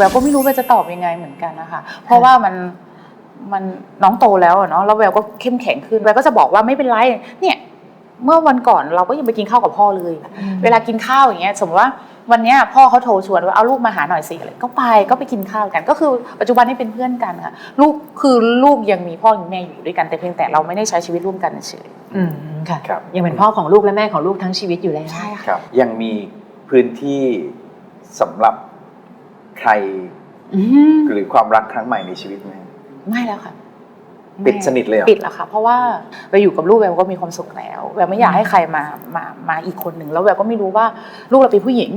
ววก็ไม่รู้ว่าจะตอบยังไงเหมือนกันนะคะ เพราะว่ามันมันน้องโตแล้วอะเนาะแล้วแววก็เข้มแข็งขึ้นแววก็จะบอกว่าไม่เป็นไรเนี่ย เมื่อวันก่อนเราก็ยังไปกินข้าวกับพ่อเลย เวลากินข้าวอย่างเงี้ยสมมติว่าวันเนี้ยพ่อเขาโทรชวนว่าเอาลูกมาหาหน่อยสิอะไรก็ไปก็ไปกินข้าวกัน ก็คือปัจจุบันนี้เป็นเพื่อนกันค่ะลูกคือลูกยังมีพ่อมีแม่อยู่ด้วยกันแต่เพียงแต่เราไม่ได้ใช้ชีวิตร่วมกันเฉยอืมค่ะครับยังเป็นพ่อของลูกและแม่ของลูกทั้งชีวิตอยู่แล้วใช่ค่ะครับยังมีพื้นที่สำหรับ ใครอืมหรือความรักครั้งใหม่ในชีวิตไหมไม่แล้วค่ะปิดสนิทเลยเหรอปิดแล้วค่ะ เพราะว่าไปอยู่กับลูกแววก็มีความสุขแล้วแววไม่อยากให้ใครมามามาอีกคนหนึ่งแล้วแววก็ไม่รู้ว่าลูกเราเป็นผู้หญิง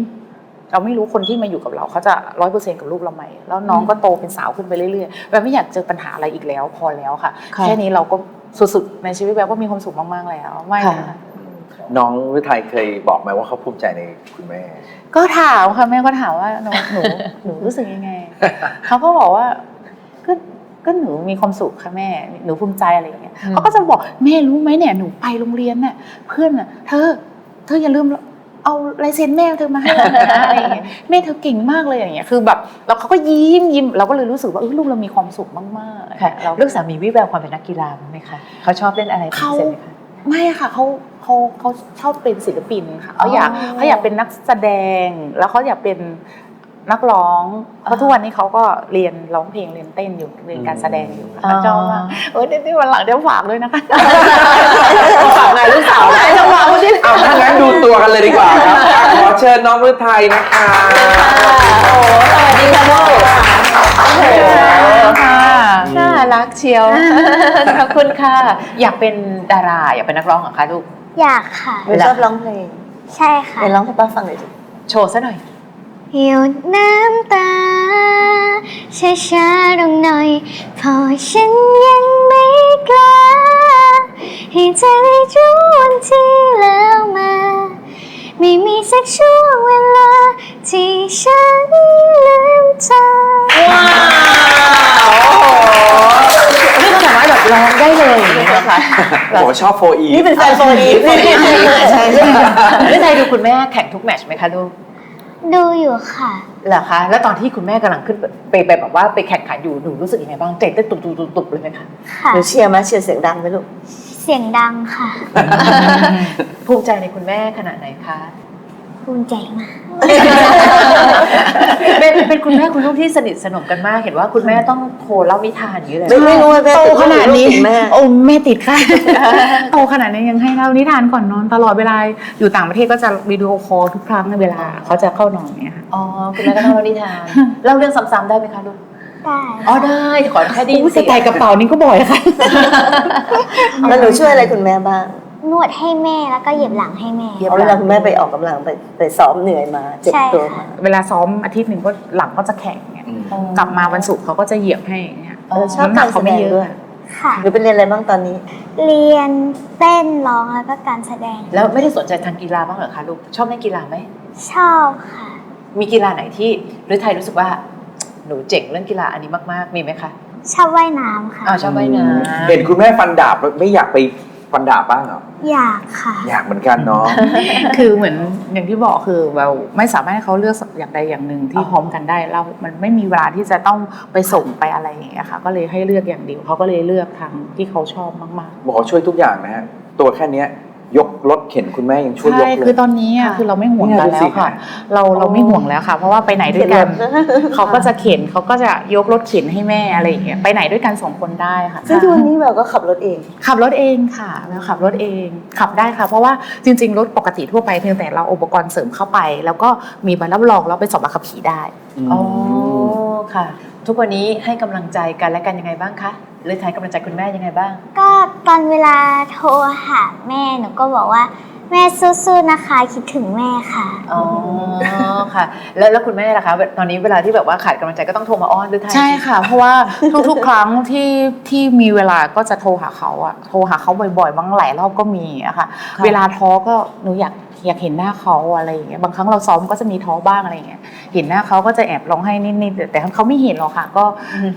เราไม่รู้คนที่มาอยู่กับเราเขาจะร้อยเปอร์เซ็นต์กับลูกเราไหมแล้วน้องก็โตเป็นสาวขึ้นไปเรื่อยๆแววไม่อยากเจอปัญหาอะไรอีกแล้ว พอแล้วค่ะค่ะแค่นี้เราก็สุดๆในชีวิตแววก็มีความสุขมากๆแล้วไม่ค่ะ นะคะน้องฤทัยเคยบอกไหมว่าเขาภูมิใจในคุณแม่ ก็ถามค่ะแม่ก็ถามว่าหนูหนูหนูรู้สึกยังไง เขาก็บอกว่าก็ก็หนูมีความสุขค่ะแม่หนูภูมิใจอะไรอย่างเงี้ยอืมเขาก็จะบอกแม่รู้ไหมเนี่ยหนูไปโรงเรียนน่ะเพื่อนน่ะเธอ เธออย่าลืมเอาลายเซ็นแม่เธอมาให้เรานะอะไรอย่างเงี้ยแม่เธอเก่งมากเลยอย่างเงี้ยคือแบบแล้วเขาก็ยิ้มยิ้มเราก็เลยรู้สึกว่าเออลูกเรามีความสุขมากๆค่ะเราลูกสามีวิแววความเป็นนักกีฬาบ้างไหมคะเขาชอบเล่นอะไรเป็นพิเศษไหมคะไม่ค่ะเขา เขาเขาชอบเป็นศิลปินค่ะเขาอยากอ๋อเขาอยากเป็นนักแสดง แล้วเขาอยากเป็นนักร้องเพราะทุกวันนี้เขาก็เรียนร้องเพลงเรียนเต้นอยู่เรียนการแสดงอยู่ค่ะชอบมากเออเดี๋ยวเดี๋ยววันหลังเดี๋ยวฝากด้วยนะคะฝากงานลูกสาวได้จังหวะวันนี้เอาถ้างั้นดูตัวกันเลยดีกว่าครับอะขอเชิญน้องฤทัยนะคะโอ้สวัสดีค่ะลูกค่ะน่ารักเชียวขอบคุณค่ะ อยากเป็นดาราอยากเป็นนักร้องเหรอคะลูก อยากค่ะ หนูชอบร้องเพลงใช่ค่ะ ไหนร้องให้ป้าฟังหน่อยสิโชว์ซะหน่อย หยดน้ำตาช้าๆลงหน่อยเพอฉันยังไม่กล้าให้เธอได้รู้วันที่ อย่างนี้นะคะผมชอบโฟอีนี่เป็นแฟนโฟอีฟใช่ใช่แล้วไทยดูคุณแม่แข่งทุกแมตช์ไหมคะลูกดูอยู่ค่ะเหรอคะ แล้วตอนที่คุณแม่กำลังขึ้นไปไปแบบว่าไปแข่งขันอยู่หนูรู้สึกยังไงบ้างใจเต้นตุบตุบตุบตุบเลยไหมคะค่ะหนูเชียร์ไหมเชียร์เสียงดังไหมลูกเสียงดังค่ะ ภูมิใจในคุณแม่ขนาดไหนคะ ภูมิใจมาก เป็นเป็นคุณแม่คุณลูกที่สนิทสนมกันมาก เห็นว่าคุณแม่ต้องโทรเล่านิทานอย่างนี้เลยไม่ไม่รู้ว่าแม่โตติดขนาดนี้ลูกติดแม่โอ้แม่ติดค่ะโตขนาดนี้ยังให้เล่านิทานก่อนนอนตลอดเวลาอยู่ต่างประเทศก็จะวิดีโอคอลทุกครั้งในเวลาเขาจะเข้านอนเนี่ยค่ะอ๋อคุณแม่ก็เล่านิทานเล่าเรื่องซ้ำๆได้ไหมคะลูกได้อ๋อได้ขอแค่ได้ยินอุ๊ยเสีแต่ยงไต่กระเป๋านี่ก็บ่อยค่ะแล้วหนูช่วยอะไรคุณแม่บ้าง นวดให้แม่แล้วก็เหยียบหลังให้แม่เอาเวลาคุณแม่ไปออกกำลังไปไปซ้อมเหนื่อยมาเจ็บใช่ตัวค่ะมา เวลาซ้อมอาทิตย์หนึ่งก็หลังก็จะแข็งเนี่ยอืมกลับมาวันศุกร์เขาก็จะเหยียบให้อย่างเงี้ยเออชอบน้ำหนักากรแสเขาดไม่งเยอะด้วยค่ะหนูไปเรียนอะไรบ้างตอนนี้ เรียนเต้นร้องแล้วก็การแสดงแล้วไม่ได้สนใจทางกีฬาบ้างเหรอคะลูกชอบเล่นกีฬาไหมชอบค่ะ มีกีฬาไหนที่หรือไทยรู้สึกว่า หนูเจ๋งเรื่องกีฬาอันนี้มากๆมีไหมคะชอบว่ายน้ำค่ะ อ้าวชอบว่ายน้เห็นคุณแม่ฟันดาบแล้วไม่อยากไป ฟันดาบบ้างเหรอ อยากค่ะ อยากเหมือนกันเนาะ คือเหมือนอย่างที่บอกคือเราไม่สามารถให้เขาเลือกอย่างใดอย่างหนึ่งที่พร้อมกันได้เรา มันไม่มีเวลาที่จะต้องไปส่งไปอะไรอย่างเงี้ยค่ะ ก็เลยให้เลือกอย่างเดียวเขาก็เลยเลือกทางที่เขาชอบมากบอกว่าช่วยทุกอย่างนะฮะ ตัวแค่เนี้ย ยกรถเข็นคุณแม่ยังๆช่วยยกใช่ เลคือยตอนนี้อะคือเราไม่ห่วงกันเนี่ยดูสิแล้วค่ะ เราเราไม่ห่วงแล้วค่ะ เพราะว่าไปไหนด้วยกัน เขาก็จะเข็นเขาก็จะยกรถเข็นให้แม่อะไรอย่างเงี้ย ไปไหนด้วยกันสองคนได้ค่ะ ซึ่งทุกวันนี้เราก็ขับรถเอง ขับรถเองค่ะแล้วขับรถเอง ขับได้ค่ะ เพราะว่าจริง ๆ รถปกติทั่วไปเพียงแต่เราเอาอุปกรณ์เสริมเข้าไป แล้วก็มีใบรับรองแล้วไปสอบใบขับขี่ได้ำอ๋อค่ะ ทุกวันนี้ให้กำลังใจกันและกันยังไงบ้างคะ หรือไทยกำลังใจคุณแม่ยังไงบ้าง ก็ตอนเวลาโทรหาแม่หนูก็บอกว่า แม่สู้ๆนะคะคิดถึงแม่ค่ะ อ๋อค่ะ แล้วแล้วคุณแม่ล่ะคะตอนนี้เวลาที่แบบว่าขาดกำลังใจก็ต้องโทรมาอ้อนหรือไทยใช่ค่ะ เพราะว่าทุกๆ ครั้งที่ที่มีเวลาก็จะโทรหาเขาอะโทรหาเขาบ่อยๆบางหลายรอบก็มีอะค่ะ เวลาท้อก็หนูอยาก อยากเห็นหน้าเขาอะไรอย่างเงี้ยบางครั้งเราซ้อมก็จะมีท้อบ้างอะไรอย่างเงี้ยเห็นหน้าเขาก็จะแอบร้องไห้นิดๆแต่เขาไม่เห็นหรอกค่ะ ก็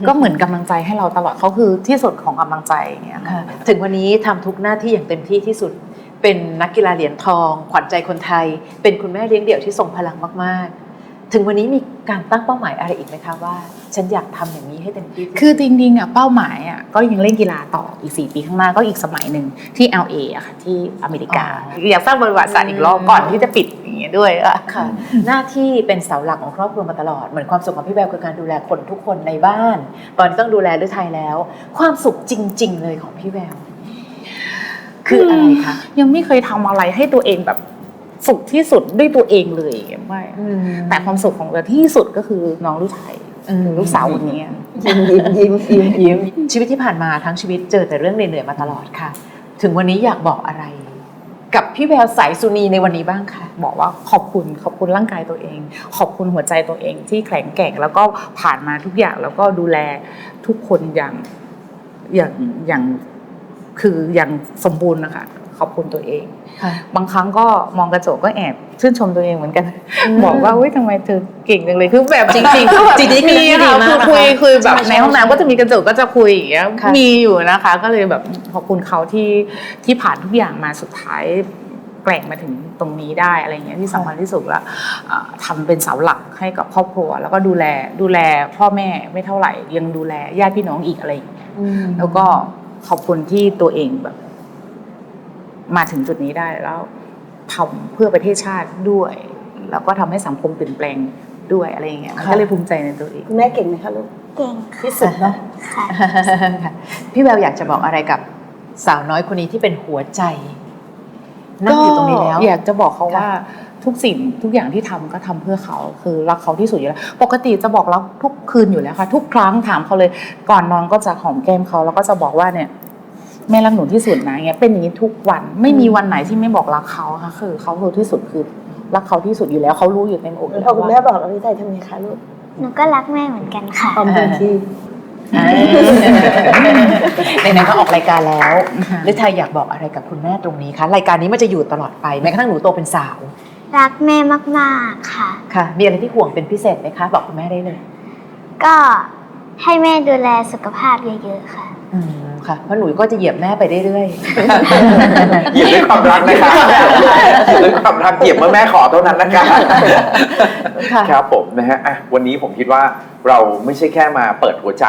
ก็เหมือนกำลังใจให้เราตลอดเขาคือที่สุดของกำลังใจอย่างเงี้ยค่ะค่ะถึงวันนี้ทำทุกหน้าที่อย่างเต็มที่ที่สุด เป็นนักกีฬาเหรียญทอง ขวัญใจคนไทย เป็นคุณแม่เลี้ยงเดี่ยวที่ทรงพลังมากๆ ถึงวันนี้มีการตั้งเป้าหมายอะไรอีกไหมคะว่า ฉันอยากทำอย่างนี้ให้เต็มที่คือจริงๆอะเป้าหมายอะก็ยังเล่นกีฬาต่ออีก 4 ปีข้างหน้าก็อีกสมัยหนึ่งที่ LA อะค่ะที่อเมริกา อยากสร้างบริวัติศาสตร์อีกรอบก่อนที่จะปิดอย่างเงี้ยด้วยอะค่ะ หน้าที่เป็นเสาหลักของครอบครัวมาตลอด เหมือนความสุขของพี่แววคือการดูแลคนทุกคนในบ้าน ตอนนี้ต้องดูแลฤทัยแล้ว ความสุขจริง ๆ เลยของพี่แวว คืออะไรคะยังไม่เคยทำอะไรให้ตัวเองแบบ สุขที่สุดด้วยตัวเองเลยไม่แต่ความสุขของเราที่สุดก็คือน้องลูกไทยอืมลูกสาวคนนี้ยิ้มยิ้มยิ้มยิ้มยิ้มชีวิตที่ผ่านมาทั้งชีวิตเจอแต่เรื่องเหนื่อยๆมาตลอดค่ะ ถึงวันนี้อยากบอกอะไร กับพี่แววสายสุนีในวันนี้บ้างค่ะ บอกว่าขอบคุณขอบคุณร่างกายตัวเอง ขอบคุณหัวใจตัวเองที่แข็งแกร่งแล้วก็ผ่านมาทุกอย่างแล้วก็ดูแลทุกคนอย่างอย่างอย่างคืออย่างสมบูรณ์นะคะ ขอบคุณตัวเองค่ะบางครั้งก็มองกระจกก็แอบชื่นชมตัวเองเหมือนกันอืมบอกว่าเฮ้ยทำไมเธอเก่งจังเลยคือแบบจริงๆคือแบบจริงๆคือมีเรื่องที่ดีค่ะมากคือคุยนะคะคุยแบบใช่ใช่ในห้องน้ำก็จะมีกระจกก็จะคุยอย่างเงี้ยค่ะมีอยู่นะคะ ก็เลยแบบขอบคุณเขาที่ที่ผ่านทุกอย่างมาสุดท้ายแกร่งมาถึงตรงนี้ได้อะไรเงี้ยที่สำคัญที่สุดละอ่าทำเป็นเสาหลักให้กับครอบครัว แล้วก็ดูแลดูแลพ่อแม่ไม่เท่าไหร่ยังดูแลญาติพี่น้องอีกอะไรอย่างเงี้ยแล้วก็ขอบคุณที่ตัวเองแบบ มาถึงจุดนี้ได้แล้วทำเพื่อประเทศชาติด้วย แล้วก็ทำให้สังคมเปลี่ยนแปลงด้วยอะไรอย่างเงี้ยมันค่ะก็เลยภูมิใจในตัวเองคุณแม่เก่งไหมคะลูกเก่งที่สุดเนาะค่ะค่ะพี่แววอยากจะบอกอะไรกับสาวน้อยคนนี้ที่เป็นหัวใจนั่งอยู่ตรงนี้แล้วก็อยากจะบอกเขาค่ะว่าทุกสิ่งทุกอย่างที่ทำก็ทำเพื่อเขาคือรักเขาที่สุดอยู่แล้ว ปกติจะบอกรักทุกคืนอยู่แล้วค่ะ ทุกครั้งถามเขาเลย ก่อนนอนก็จะหอมแก้มเขาแล้วก็จะบอกว่าเนี่ย แม่รักหนูที่สุดนะเงี้ยเป็นอย่างนี้ทุกวันไม่มีวันไหนที่ไม่บอกรักเขาค่ะคือเขาคือที่สุดคือรักเขาที่สุดอยู่แล้วเขารู้อยู่เต็มอกอยู่พอแล้วคุณว่าแม่บอกเราพี่ไทยทำไงคะลูกหนูก็รักแม่เหมือนกันค่ะออมเต็มที่ในนั้นก็ออกรายการแล้วฤทัยอยากบอกอะไรกับคุณแม่ตรงนี้คะรายการนี้มันจะอยู่ตลอดไปแม้กระทั่งหนูโตเป็นสาวรักแม่มากๆค่ะ ค่ะ มีอะไรที่ห่วงเป็นพิเศษไหมคะ บอกคุณแม่ได้เลย ก็ให้แม่ดูแลสุขภาพเยอะๆค่ะอืม ค่ะเพราะหนูก็จะเหยียบแม่ไปเรื่อยเหยียบด้วยความรักนะครับเหยียบด้วยความรักเหยียบเมื่อแม่ขอเท่านั้นนะครับค่ะครับผมนะฮะอะวันนี้ผมคิดว่าเราไม่ใช่แค่มาเปิดหัวใจ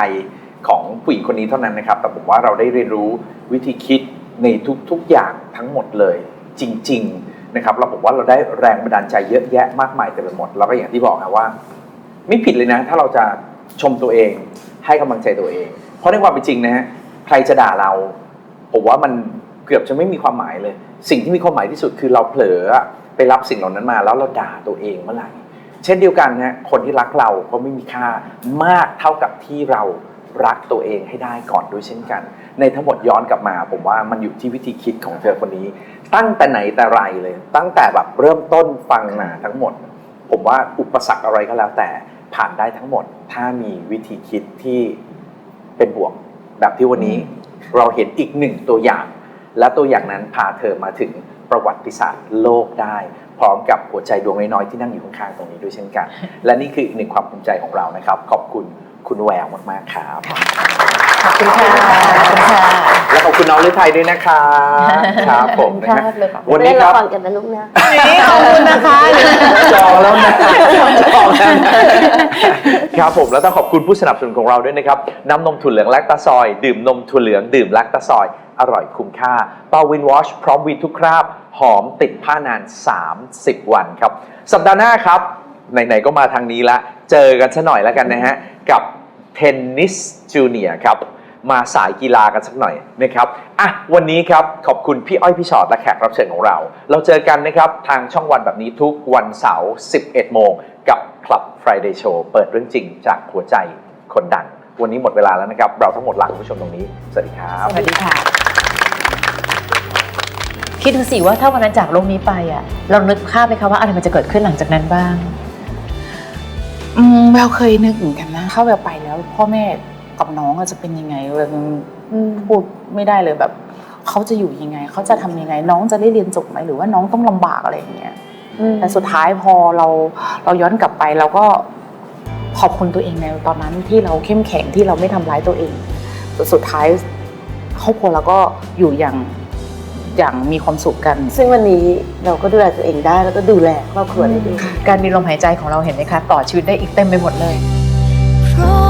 ของผู้หญิงคนนี้เท่านั้นนะครับ แต่ผมว่าเราได้เรียนรู้วิธีคิดในทุกๆอย่างทั้งหมดเลยจริง ๆนะครับ เราผมว่าเราได้แรงบันดาลใจเยอะแยะมากมายเต็มไปหมด แล้วก็อย่างที่บอกนะว่า ไม่ผิดเลยนะ ถ้าเราจะชมตัวเองให้กำลังใจตัวเอง เพราะในความเป็นจริงนะฮะ ใครจะด่าเรา ผมว่ามันเกือบจะไม่มีความหมายเลย สิ่งที่มีความหมายที่สุดคือเราเผลอไปรับสิ่งเหล่านั้นมา แล้วเราด่าตัวเองเมื่อไหร่เช่นเดียวกันนะคนที่รักเราก็ไม่มีค่ามากเท่ากับที่เรารักตัวเองให้ได้ก่อนด้วยเช่นกัน ในทั้งหมดย้อนกลับมา ผมว่ามันอยู่ที่วิธีคิดของเธอคนนี้ ตั้งแต่ไหนแต่ไรเลย ตั้งแต่แบบเริ่มต้นฟังมาทั้งหมด ผมว่าอุปสรรคอะไรก็แล้วแต่ผ่านได้ทั้งหมด ถ้ามีวิธีคิดที่เป็นบวก แบบที่วันนี้เราเห็นอีกหนึ่งตัวอย่าง และตัวอย่างนั้นพาเธอมาถึงประวัติศาสตร์โลกได้ พร้อมกับหัวใจดวงน้อยๆที่นั่งอยู่ข้างๆตรงนี้ด้วยเช่นกัน และนี่คืออีกหนึ่งความภูมิใจของเรานะครับ ขอบคุณ คุณแววมากๆครับๆขอบคุณค่ะขอบคุณค่ะ และขอบคุณน้องฤทัยด้วยนะครับครับผมนะฮะเลยค่ะวันนี้เล่นคละรับครกันนะลูกนะขอบคุณนะคะ จองแล้วนะจองแล้วนะครับผมแล้วต้องขอบคุณผู้สนับสนุนของเราด้วยนะครับน้ำนมถั่วเหลืองแลคตาซอย ดื่มนมถั่วเหลืองดื่มแลคตาซอย อร่อยคุ้มค่าเปาวินวอชพร้อมวินทุกคราบ หอมติดผ้านาน 30 วันครับ สัปดาห์หน้าครับ ไหน ๆ ก็มาทางนี้ละ เจอกันซะหน่อยแล้วกันนะฮะ กับ เทนนิสจูเนียครับ มาสายกีฬากันสักหน่อยนะครับอะวันนี้ครับ ขอบคุณพี่อ้อยพี่ชอตและแขกรับเชิญของเรา เราเจอกันนะครับทางช่องวันแบบนี้ทุกวันเสาร์ 11 โมง กับ Club Friday Show เปิดเรื่องจริงจากหัวใจคนดัง วันนี้หมดเวลาแล้วนะครับ เราทั้งหมดลาคุณผู้ชมตรงนี้ สวัสดีครับ สวัสดีค่ะ คิดดูสิว่าถ้าวันนั้นจากโลกนี้ไปอะ เรานึกภาพไหมคะว่าอะไรมันจะเกิดขึ้นหลังจากนั้นบ้าง อืมแววเคยนึกเหมือนกันนะเข้าแววไปแล้ว พ่อแม่กับน้องอะจะเป็นยังไงแววยังพูดไม่ได้เลยแบบเขาจะอยู่ยังไงเขาจะทำยังไง น้องจะได้เรียนจบไหมหรือว่าน้องต้องลำบากอะไรอย่างเงี้ยแต่สุดท้ายพอเราเราย้อนกลับไปเราก็ขอบคุณตัวเองในตอนนั้นที่เราเข้มแข็งที่เราไม่ทำร้ายตัวเองสุดสุดท้ายครอบครัวเราก็อยู่อย่าง อย่างมีความสุขกัน ซึ่งวันนี้เราก็ดูแลตัวเองได้ แล้วก็ดูแลครอบครัวได้ด้วยการมีลมหายใจของเราเห็นไหมคะ ต่อชีวิตได้อีกเต็มไปหมดเลยเพราะ